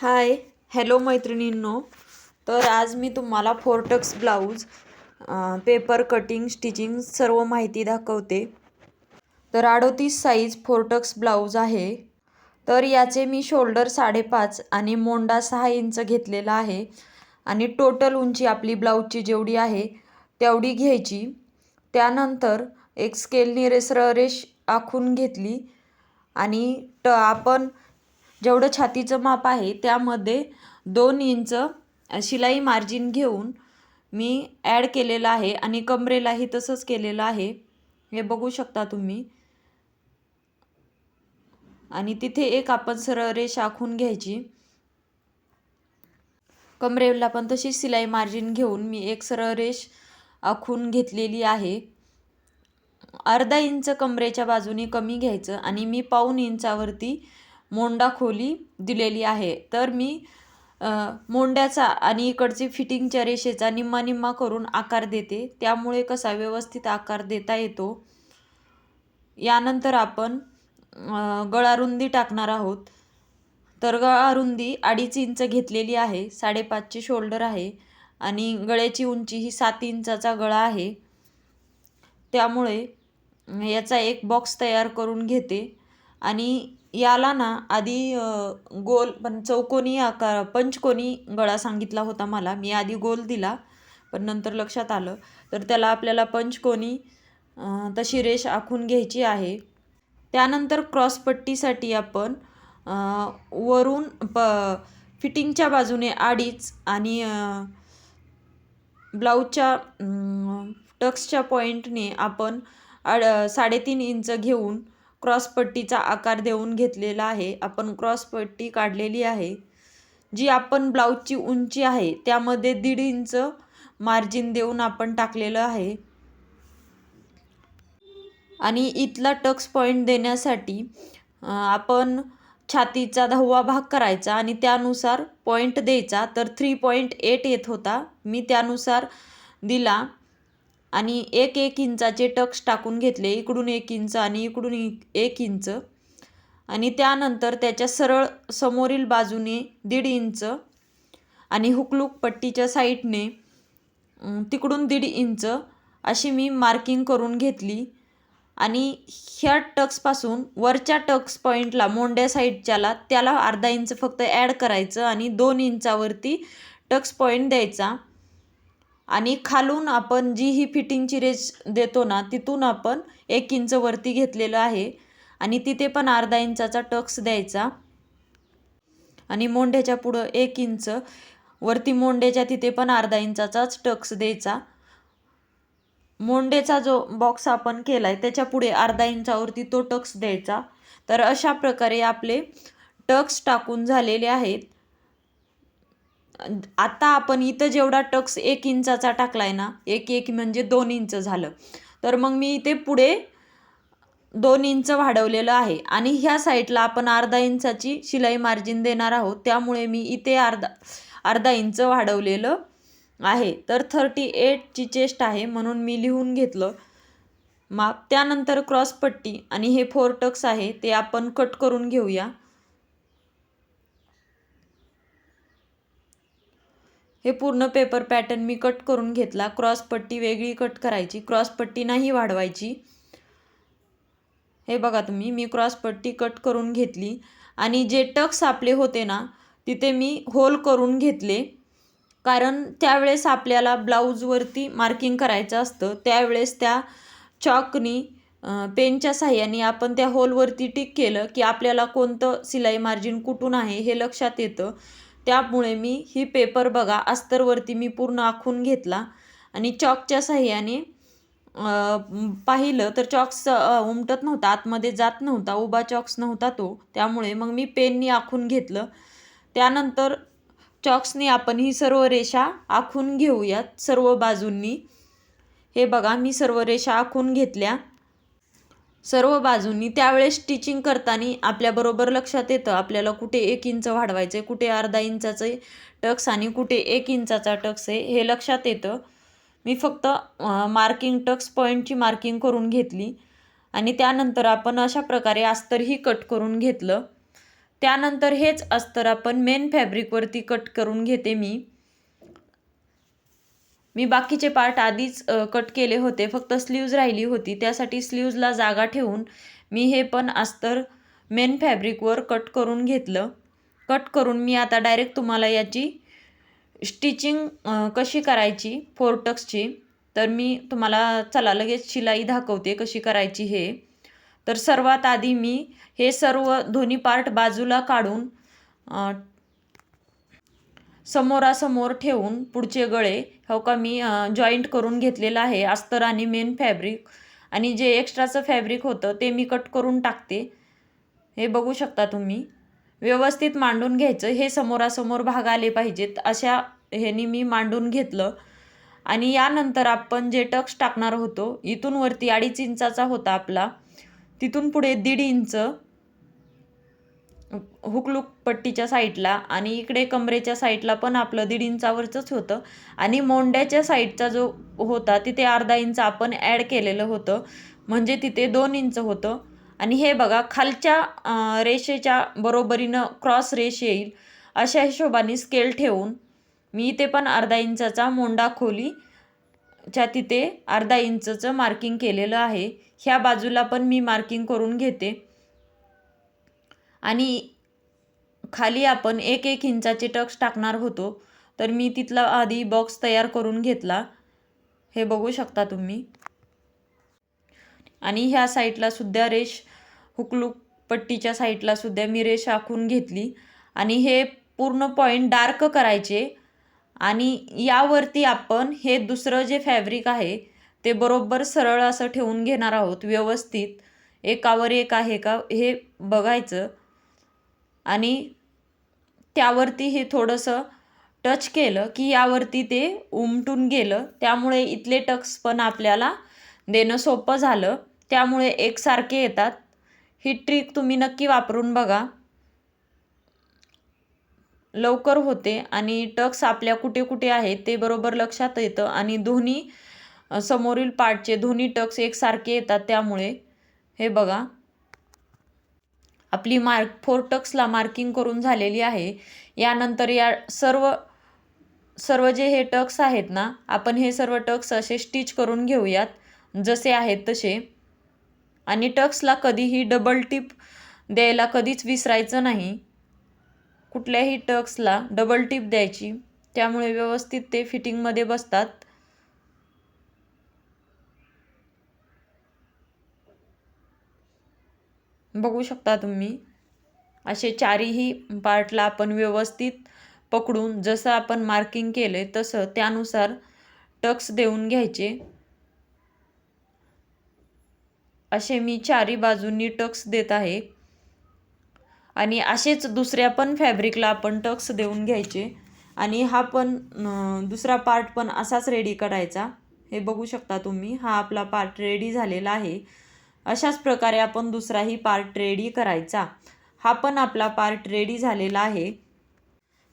Hi hello मैत्रिणींनो. तर आज मी तुम्हाला four tucks blouse paper cutting stitching सर्व माहिती दाखवते. तर अडोतीस साईज फोर्टक्स ब्लाऊज आहे. तर याचे मी शोल्डर साडेपाच आणि मोंडा सहा इंच घेतलेला आहे. आणि टोटल उंची आपली ब्लाऊजची जेवढी आहे तेवढी घ्यायची. त्यानंतर एक स्केलनी रेसर रेष आखून घेतली. आणि ट आपण जेवढं छातीचं माप आहे त्यामध्ये दोन इंच शिलाई मार्जिन घेऊन मी ॲड केलेलं आहे आणि कमरेलाही तसंच केलेलं आहे. हे बघू शकता तुम्ही. आणि तिथे एक आपण सरळ रेष आखून घ्यायची. कमरेला पण तशी शिलाई मार्जिन घेऊन मी एक सरळ रेष आखून घेतलेली आहे. अर्धा इंच कमरेच्या बाजूने कमी घ्यायचं आणि मी पाऊन इंचावरती मोंडा खोली दिलेली आहे. तर मी मोंड्याचा आणि इकडची फिटिंगच्या रेषेचा निम्मा निम्मा करून आकार देते. त्यामुळे कसा व्यवस्थित आकार देता येतो? यानंतर आपण गळारुंदी टाकणार आहोत. तर गळारुंदी अडीच इंच घेतलेली आहे. साडेपाचची शोल्डर आहे. आणि गळ्याची उंची ही सात इंचाचा गळा आहे. त्यामुळे याचा एक बॉक्स तयार करून घेते. आणि याला ना आधी गोल पण चौकोनी आकार पंचकोनी गळा सांगितला होता मला. मी आधी गोल दिला पण नंतर लक्षात आलं. तर त्याला आपल्याला पंचकोनी तशी रेष आखून घ्यायची आहे. त्यानंतर क्रॉसपट्टीसाठी आपण वरून प फिटिंगच्या बाजूने अडीच आणि ब्लाऊजच्या टक्सच्या पॉईंटने आपण आड साडेतीन इंच घेऊन क्रॉसपट्टीचा आकार देऊन घेतलेला आहे. आपण क्रॉसपट्टी काढलेली आहे जी आपण ब्लाऊजची उंची आहे त्यामध्ये दीड इंच मार्जिन देऊन आपण टाकलेलं आहे. आणि इथला टक्स पॉईंट देण्यासाठी आपण छातीचा दहावा भाग करायचा आणि त्यानुसार पॉईंट द्यायचा. तर थ्री पॉईंट एट येत होता. मी त्यानुसार दिला. आणि एक एक इंचाचे टक्स टाकून घेतले इकडून एक इंच आणि इकडून एक इंच. आणि त्यानंतर त्याच्या सरळ समोरील बाजूने दीड इंच आणि हुकलूक पट्टीच्या साईडने तिकडून दीड इंच अशी मी मार्किंग करून घेतली. आणि ह्या टक्सपासून वरच्या टक्स पॉईंटला मोंड्या साईडच्याला त्याला अर्धा इंच फक्त ॲड करायचं आणि दोन इंचावरती टक्स पॉईंट द्यायचा. आणि खालून आपण जी ही फिटिंगची रेस देतो ना तिथून आपण एक इंच वरती घेतलेलं आहे. आणि तिथे पण अर्धा इंचाचा टक्स द्यायचा. आणि मोंढ्याच्या पुढं एक इंच वरती मोंड्याच्या तिथे पण अर्धा इंचाचाच टक्स द्यायचा. मोंडेचा जो बॉक्स आपण केला आहे त्याच्या पुढे अर्धा इंचावरती तो टक्स द्यायचा. तर अशा प्रकारे आपले टक्स टाकून झालेले आहेत. आता आपण इथं जेवढा टक्स एक इंचाचा टाकला आहे ना एक एक म्हणजे दोन इंच झालं. तर मग मी इथे पुढे दोन इंच वाढवलेलं आहे. आणि ह्या साईडला आपण अर्धा इंचाची शिलाई मार्जिन देणार आहोत. त्यामुळे मी इथे अर्धा अर्धा इंच वाढवलेलं आहे. तर थर्टी एटची चेस्ट आहे म्हणून मी लिहून घेतलं. माप त्यानंतर क्रॉसपट्टी आणि हे फोर टक्स आहे ते आपण कट करून घेऊया. हे पूर्ण पेपर पॅटर्न मी कट करून घेतला. क्रॉसपट्टी वेगळी कट करायची. क्रॉसपट्टी नाही वाढवायची. हे बघा तुम्ही मी क्रॉसपट्टी कट करून घेतली. आणि जे टक्स आपले होते ना तिथे मी होल करून घेतले. कारण त्यावेळेस आपल्याला ब्लाऊजवरती मार्किंग करायचं असतं. त्यावेळेस त्या चॉकनी पेनच्या साह्याने आपण त्या होलवरती टिक केलं की आपल्याला कोणतं सिलाई मार्जिन कुठून आहे हे लक्षात येतं. त्यामुळे मी ही पेपर बघा अस्तरवरती मी पूर्ण आखून घेतला. आणि चॉकच्या साह्याने पाहिलं तर चॉक्स उमटत नव्हता आतमध्ये जात नव्हता उभा चॉक्स नव्हता तो. त्यामुळे मग मी पेननी आखून घेतलं. त्यानंतर चॉक्सनी आपण ही सर्व रेषा आखून घेऊयात सर्व बाजूंनी. हे बघा मी सर्व रेषा आखून घेतल्या. सर्व बाजूंनी त्यावेळेस स्टिचिंग करताना आपल्याबरोबर लक्षात येतं. आपल्याला कुठे एक इंच वाढवायचं आहे कुठे अर्धा इंचाचं टक्स आणि कुठे एक इंचाचा टक्स आहे हे लक्षात येतं. मी फक्त मार्किंग टक्स पॉईंटची मार्किंग करून घेतली आणि त्यानंतर आपण अशा प्रकारे अस्तरही कट करून घेतलं. त्यानंतर हेच अस्तर आपण मेन फॅब्रिकवरती कट करून घेते मी. मी बाकीचे पार्ट आधीच कट केले होते. फक्त स्लीव्ज राहिली होती. त्यासाठी स्लीव्जला जागा ठेवून मी हे पण अस्तर मेन फॅब्रिकवर कट करून घेतलं. कट करून मी आता डायरेक्ट तुम्हाला याची स्टिचिंग कशी करायची फोरटक्सची तर मी तुम्हाला चला लगेच शिलाई दाखवते कशी करायची हे. तर सर्वात आधी मी हे सर्व दोन्ही पार्ट बाजूला काढून समोरासमोर ठेवून पुढचे गळे हो का मी जॉईंट करून घेतलेलं आहे अस्तर आणि मेन फॅब्रिक आणि जे एक्स्ट्राचं फॅब्रिक होतं ते मी कट करून टाकते. हे बघू शकता तुम्ही. व्यवस्थित मांडून घ्यायचं. हे समोरासमोर भाग आले पाहिजेत. अशा ह्यानी मी मांडून घेतलं. आणि यानंतर आपण जे टक्स टाकणार होतो इथून वरती अडीच इंचाचा होता आपला. तिथून पुढे दीड इंच. हुकलुक पट्टीच्या साईडला आणि इकडे कमरेच्या साईडला पण आपलं दीड इंचावरचंच होतं. आणि मोंड्याच्या साईडचा जो होता तिथे अर्धा इंच आपण ॲड केलेलं होतं. म्हणजे तिथे दोन इंच होतं. आणि हे बघा खालच्या रेषेच्या बरोबरीनं क्रॉस रेष येईल. अशा हिशोबाने स्केल ठेवून मी इथे पण अर्धा इंचाचा मोंडा खोलीच्या तिथे अर्धा इंचचं मार्किंग केलेलं आहे. ह्या बाजूला पण मी मार्किंग करून घेते. आणि खाली आपण एक एक इंचाचे टक्स टाकणार होतो. तर मी तिथला आधी बॉक्स तयार करून घेतला. हे बघू शकता तुम्ही. आणि ह्या साईडला सुद्धा रेश हुकलूक पट्टीच्या साईडला सुद्धा मी रेश आखून घेतली. आणि हे पूर्ण पॉईंट डार्क करायचे. आणि यावरती आपण हे दुसरं जे फॅब्रिक आहे ते बरोबर सरळ असं ठेवून घेणार आहोत व्यवस्थित. एकावर एक आहे का? हे बघायचं. आणि त्यावरती हे थोडंसं टच केलं की यावरती ते उमटून गेलं. त्यामुळे इथले टक्स पण आपल्याला देणं सोपं झालं. त्यामुळे एकसारखे येतात. ही ट्रिक तुम्ही नक्की वापरून बघा. लवकर होते आणि टक्स आपल्या कुठे कुठे आहेत ते बरोबर लक्षात येतं आणि दोन्ही समोरील पार्टचे दोन्ही टक्स एकसारखे येतात त्यामुळे. हे बघा. आपली मार्क फोर टक्सला मार्किंग करून झालेली आहे. यानंतर या सर्व सर्व जे हे टक्स आहेत ना आपण हे सर्व टक्स असे स्टिच करून घेऊयात. जसे आहेत तसे. आणि टक्सला कधीही डबल टिप द्यायला कधीच विसरायचं नाही. कुठल्याही टक्सला डबल टिप द्यायची. त्यामुळे व्यवस्थित ते फिटिंगमध्ये बसतात. बघू शकता तुम्ही. असे चारीही पार्टला आपण व्यवस्थित पकडून जसं आपण मार्किंग केले तसं त्यानुसार टक्स देऊन घ्यायचे. असे मी चारी बाजूंनी टक्स देत आहे. आणि असेच दुसऱ्या पण फॅब्रिकला आपण टक्स देऊन घ्यायचे. आणि हा पण दुसरा पार्ट पण असाच रेडी करायचा. हे बघू शकता तुम्ही हा आपला पार्ट रेडी झालेला आहे. अशाच प्रकारे आपण दुसराही पार्ट रेडी करायचा. हा पण आपला पार्ट रेडी झालेला आहे.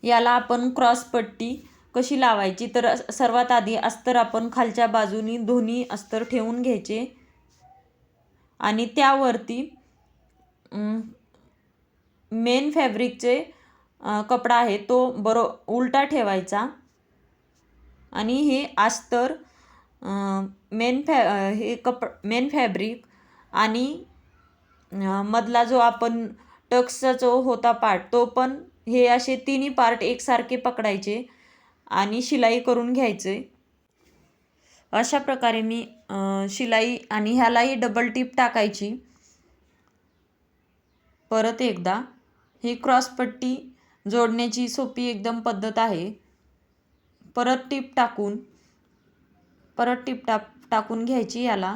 याला आपण क्रॉस पट्टी कशी लावायची? तर सर्वात आधी अस्तर आपण खालच्या बाजूनी दोन्ही अस्तर ठेवून घ्यायचे. आणि त्यावरती मेन फॅब्रिकचे कपडा आहे तो बरो उलटा ठेवायचा. आणि हे अस्तर मेन फॅ हे कप मेन फॅब्रिक आणि मधला जो आपण टक्सचा जो होता पार्ट तो पण हे असे तिन्ही पार्ट एकसारखे पकडायचे आणि शिलाई करून घ्यायचे. अशा प्रकारे मी शिलाई आणि ह्यालाही डबल टिप टाकायची. परत एकदा ही क्रॉसपट्टी जोडण्याची सोपी एकदम पद्धत आहे. परत टिप टाकून परत टिप टाक टाकून घ्यायची याला.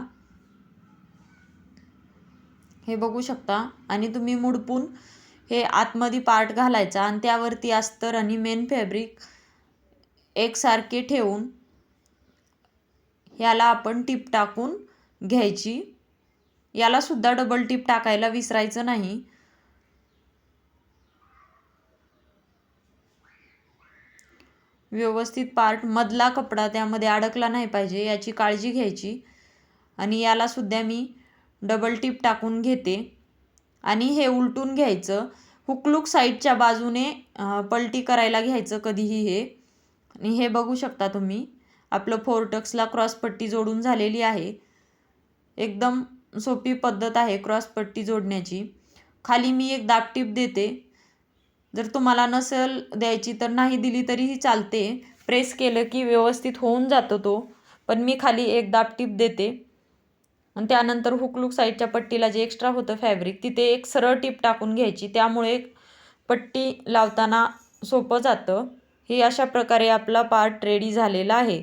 हे बघू शकता. आणि तुम्ही मुडपून हे आतमध्ये पार्ट घालायचा आणि त्यावरती अस्तर आणि मेन फॅब्रिक एकसारखे ठेवून याला आपण टिप टाकून घ्यायची. यालासुद्धा डबल टीप टाकायला विसरायचं नाही. व्यवस्थित पार्ट मधला कपडा त्यामध्ये अडकला नाही पाहिजे याची काळजी घ्यायची. आणि यालासुद्धा मी डबल टिप टाकून घेते. आणि हे उलटून घ्यायचं. हुकलूक साईडच्या बाजूने पलटी करायला घ्यायचं कधीही हे. आणि हे बघू शकता तुम्ही आपलं फोरटक्सला क्रॉसपट्टी जोडून झालेली आहे. एकदम सोपी पद्धत आहे क्रॉसपट्टी जोडण्याची. खाली मी एक दाबटीप देते. जर तुम्हाला नसेल द्यायची तर नाही दिली तरीही चालते. प्रेस केलं की व्यवस्थित होऊन जातो तो. पण मी खाली एक दाबटीप देते. आणि त्यानंतर हुकलूक साईडच्या पट्टीला जे एक्स्ट्रा होतं फॅब्रिक तिथे एक सरळ टीप टाकून घ्यायची. त्यामुळे पट्टी लावताना सोपं जातं. हे अशा प्रकारे आपला पार्ट रेडी झालेला आहे.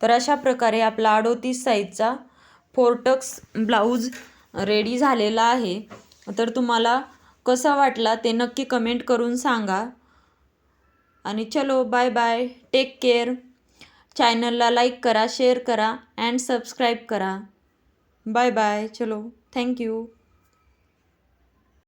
तर अशा प्रकारे आपला अडोतीस साईजचा फोरटक्स ब्लाऊज रेडी झालेला आहे. तर तुम्हाला कसा वाटला ते नक्की कमेंट करून सांगा. आणि चलो बाय बाय टेक केअर चॅनलला लाईक करा शेअर करा अँड सबस्क्राईब करा. बाय बाय चलो थँक्यू